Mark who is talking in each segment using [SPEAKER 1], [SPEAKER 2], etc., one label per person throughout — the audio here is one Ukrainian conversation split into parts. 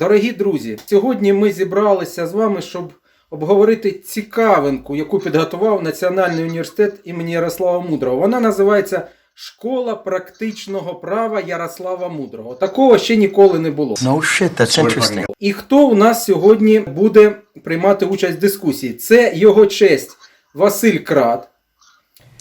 [SPEAKER 1] Дорогі друзі, сьогодні ми зібралися з вами, щоб обговорити цікавинку, яку підготував Національний університет імені Ярослава Мудрого. Вона називається Школа практичного права Ярослава Мудрого. Такого ще ніколи не було.
[SPEAKER 2] No shit, that's interesting.
[SPEAKER 1] І хто у нас сьогодні буде приймати участь в дискусії? Це його честь Василь Крат,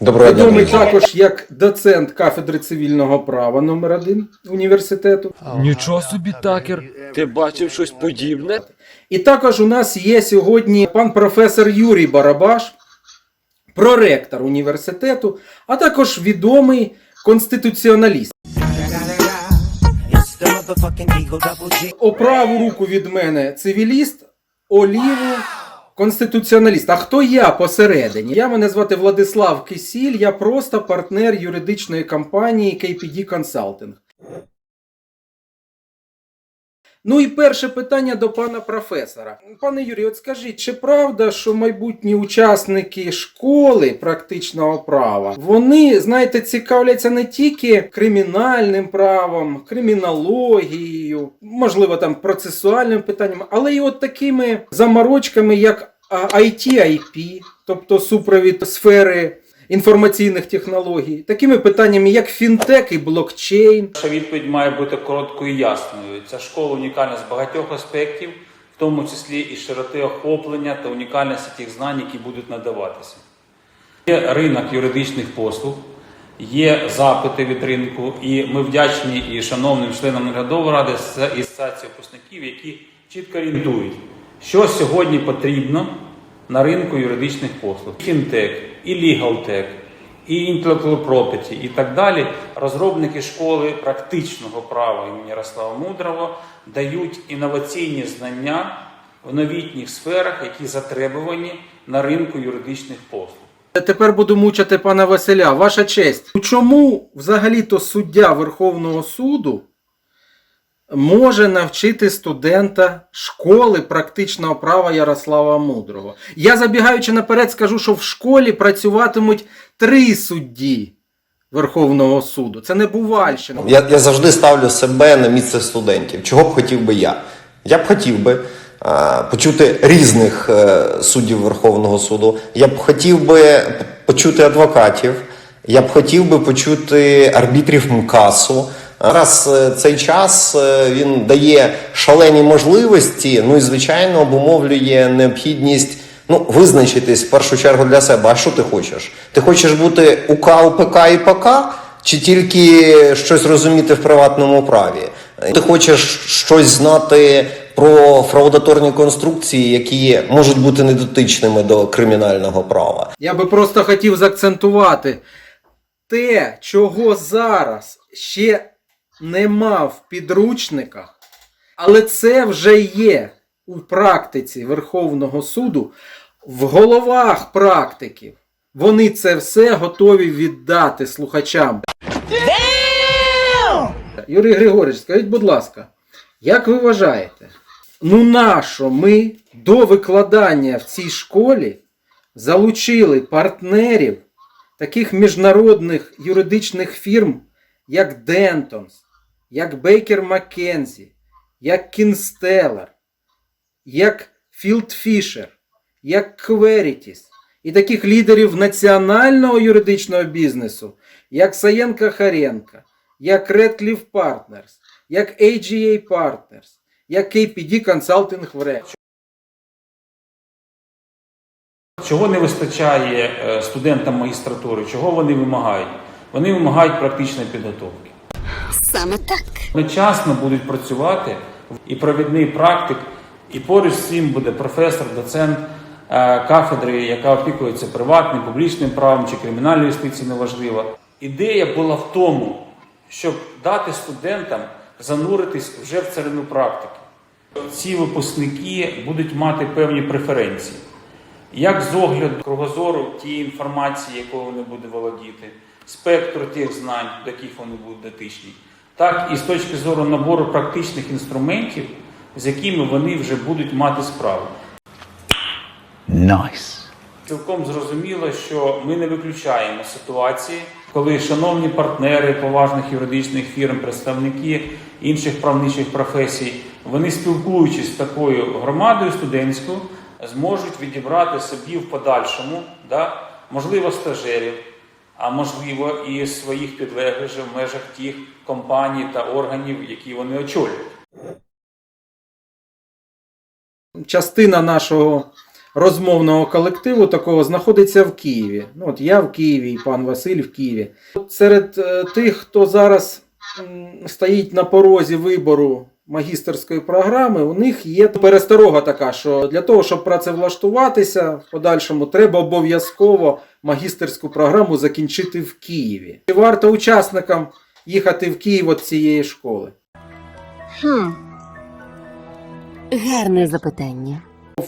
[SPEAKER 3] Доброго дня,
[SPEAKER 1] відомий також як доцент кафедри цивільного права номер 1 університету.
[SPEAKER 4] Нічого собі, такер. Ти бачив щось подібне?
[SPEAKER 1] І також у нас є сьогодні пан професор Юрій Барабаш, проректор університету, а також відомий конституціоналіст. О праву руку від мене цивіліст, о ліву конституціоналіст. А хто я посередині? Я мене звати Владислав Кисіль, я просто партнер юридичної компанії KPD Consulting. Ну і перше питання до пана професора. Пане Юрію, от скажіть, чи правда, що майбутні учасники школи практичного права, вони, знаєте, цікавляться не тільки кримінальним правом, кримінологією, можливо, там процесуальним питанням, але й от такими заморочками, як IT-IP, тобто супровід сфери інформаційних технологій, такими питаннями, як фінтек і блокчейн.
[SPEAKER 5] Наша відповідь має бути короткою і ясною. Ця школа унікальна з багатьох аспектів, в тому числі і широти охоплення та унікальності тих знань, які будуть надаватися. Є ринок юридичних послуг, є запити від ринку, і ми вдячні і шановним членам наглядової ради з- асоціації випускників, які чітко орієнтують, що сьогодні потрібно на ринку юридичних послуг. Фінтек, і лігалтек, і intellectual property, і так далі. Розробники школи практичного права імені Ярослава Мудрого дають інноваційні знання в новітніх сферах, які затребувані на ринку юридичних послуг.
[SPEAKER 1] Тепер буду мучити пана Василя. Ваша честь. Чому взагалі-то суддя Верховного суду може навчити студента школи практичного права Ярослава Мудрого? Я забігаючи наперед, скажу, що в школі працюватимуть три судді Верховного суду. Це не Бувальщина.
[SPEAKER 3] Я, я завжди ставлю себе на місце студентів. Чого б хотів би я? Я б хотів би почути різних е, суддів Верховного суду. Я б хотів би почути адвокатів. Я б хотів би почути арбітрів МКАСу. Зараз е, цей час е, він дає шалені можливості, ну і звичайно обумовлює необхідність ну, визначитись в першу чергу для себе. А що ти хочеш? Ти хочеш бути УК, УПК і ПК? Чи тільки щось розуміти в приватному праві? Ти хочеш щось знати про фраудаторні конструкції, які можуть бути недотичними до кримінального права?
[SPEAKER 1] Я би просто хотів заакцентувати те, чого зараз ще нема в підручниках, але це вже є у практиці Верховного суду, в головах практиків. Вони це все готові віддати слухачам. Юрій Григорович, скажіть, будь ласка, як ви вважаєте, ну нащо ми до викладання в цій школі залучили партнерів таких міжнародних юридичних фірм, як Dentons, як Baker McKenzie, як Кінстеллер, як Філдфішер, як Querities, і таких лідерів національного юридичного бізнесу, як Саєнка Харенка, як Redcliffe Partners, як AGA Partners, як KPD Consulting РЕ.
[SPEAKER 5] Чого не вистачає е, студентам магістратури? Чого вони вимагають? Вони вимагають практичної підготовки.
[SPEAKER 6] Саме так.
[SPEAKER 5] Одночасно будуть працювати і провідний практик, і поруч з цим буде професор, доцент е, кафедри, яка опікується приватним, публічним правом чи кримінальною юстицією, неважливо. Ідея була в тому, щоб дати студентам зануритись вже в царину практики. Ці випускники будуть мати певні преференції. Як з огляду кругозору тієї інформації, якою вони будуть володіти, спектру тих знань, до яких вони будуть дотичні, так і з точки зору набору практичних інструментів, з якими вони вже будуть мати справу.
[SPEAKER 2] Nice.
[SPEAKER 5] Цілком зрозуміло, що ми не виключаємо ситуації, коли шановні партнери поважних юридичних фірм, представники інших правничих професій вони спілкуючись з такою громадою студентською, зможуть відібрати собі в подальшому, да, можливо, стажерів, а можливо і своїх підлеглих в межах тих компаній та органів, які вони очолюють.
[SPEAKER 1] частина нашого розмовного колективу такого знаходиться в Києві. Ну, от я в Києві, і пан Василь в Києві. Серед е, тих, хто зараз стоїть на порозі вибору магістерської програми, у них є пересторога така, що для того, щоб працевлаштуватися в подальшому, треба обов'язково магістерську програму закінчити в Києві. Чи варто учасникам їхати в Київ від цієї школи?
[SPEAKER 2] Хм. Гарне запитання.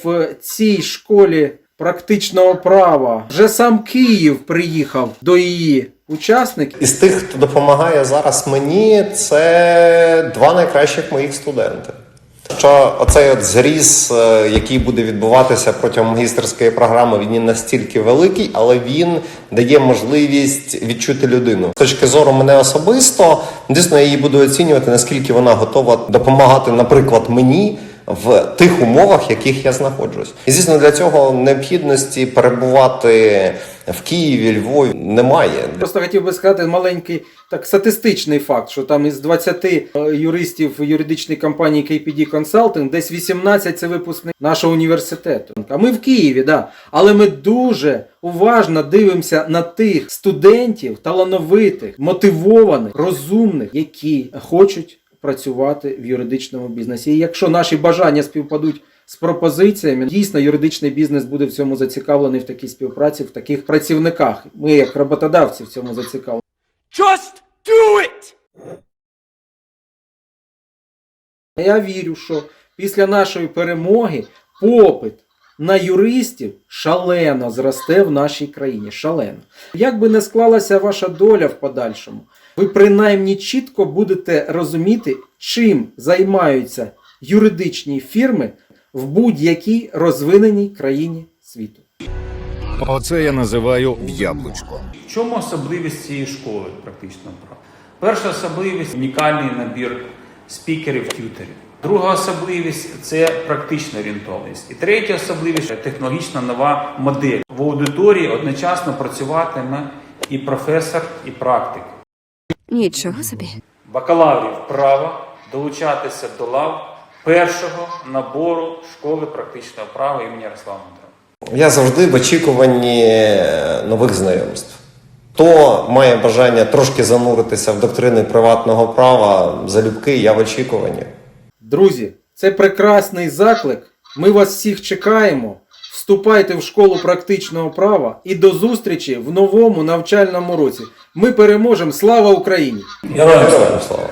[SPEAKER 1] в цій школі практичного права вже сам Київ приїхав до її учасників.
[SPEAKER 3] Із тих, хто допомагає зараз мені, це два найкращих моїх студенти. Що оцей от зріз, е, який буде відбуватися протягом магістерської програми, він не настільки великий, але він дає можливість відчути людину. З точки зору мене особисто, дійсно я її буду оцінювати, наскільки вона готова допомагати, наприклад, мені. В тих умовах, в яких я знаходжусь, і звісно, для цього необхідності перебувати в Києві, Львові немає.
[SPEAKER 1] Просто хотів би сказати маленький так статистичний факт, що там із 20 е, юристів юридичної компанії KPD Consulting десь 18 це випускник нашого університету. А ми в Києві, да. Але ми дуже уважно дивимося на тих студентів, талановитих, мотивованих, розумних, які хочуть працювати в юридичному бізнесі. І якщо наші бажання співпадуть з пропозиціями, дійсно юридичний бізнес буде в цьому зацікавлений в такій співпраці, в таких працівниках. Ми, як роботодавці, в цьому зацікавлені.
[SPEAKER 4] Just do it!
[SPEAKER 1] Я вірю, що після нашої перемоги попит на юристів шалено зросте в нашій країні. Шалено. Як би не склалася ваша доля в подальшому, ви принаймні чітко будете розуміти, чим займаються юридичні фірми в будь-якій розвиненій країні світу.
[SPEAKER 6] Оце я називаю в яблучко.
[SPEAKER 5] В чому особливість цієї школи практичного права? Перша особливість унікальний набір спікерів, тютерів. Друга особливість це практична орієнтованість. І третя особливість технологічна нова модель. В аудиторії одночасно працюватиме і професор, і практик.
[SPEAKER 2] Нічого собі.
[SPEAKER 5] Бакалаврів права долучатися до лав першого набору школи практичного права імені Ярослава Мудрого.
[SPEAKER 3] Я завжди в очікуванні е, нових знайомств. Хто має бажання трошки зануритися в доктрини приватного права, залюбки, я в очікуванні.
[SPEAKER 1] Друзі, це прекрасний заклик. Ми вас всіх чекаємо. Вступайте в школу практичного права і до зустрічі в новому навчальному році. Ми переможемо. Слава Україні!
[SPEAKER 3] Героям слава!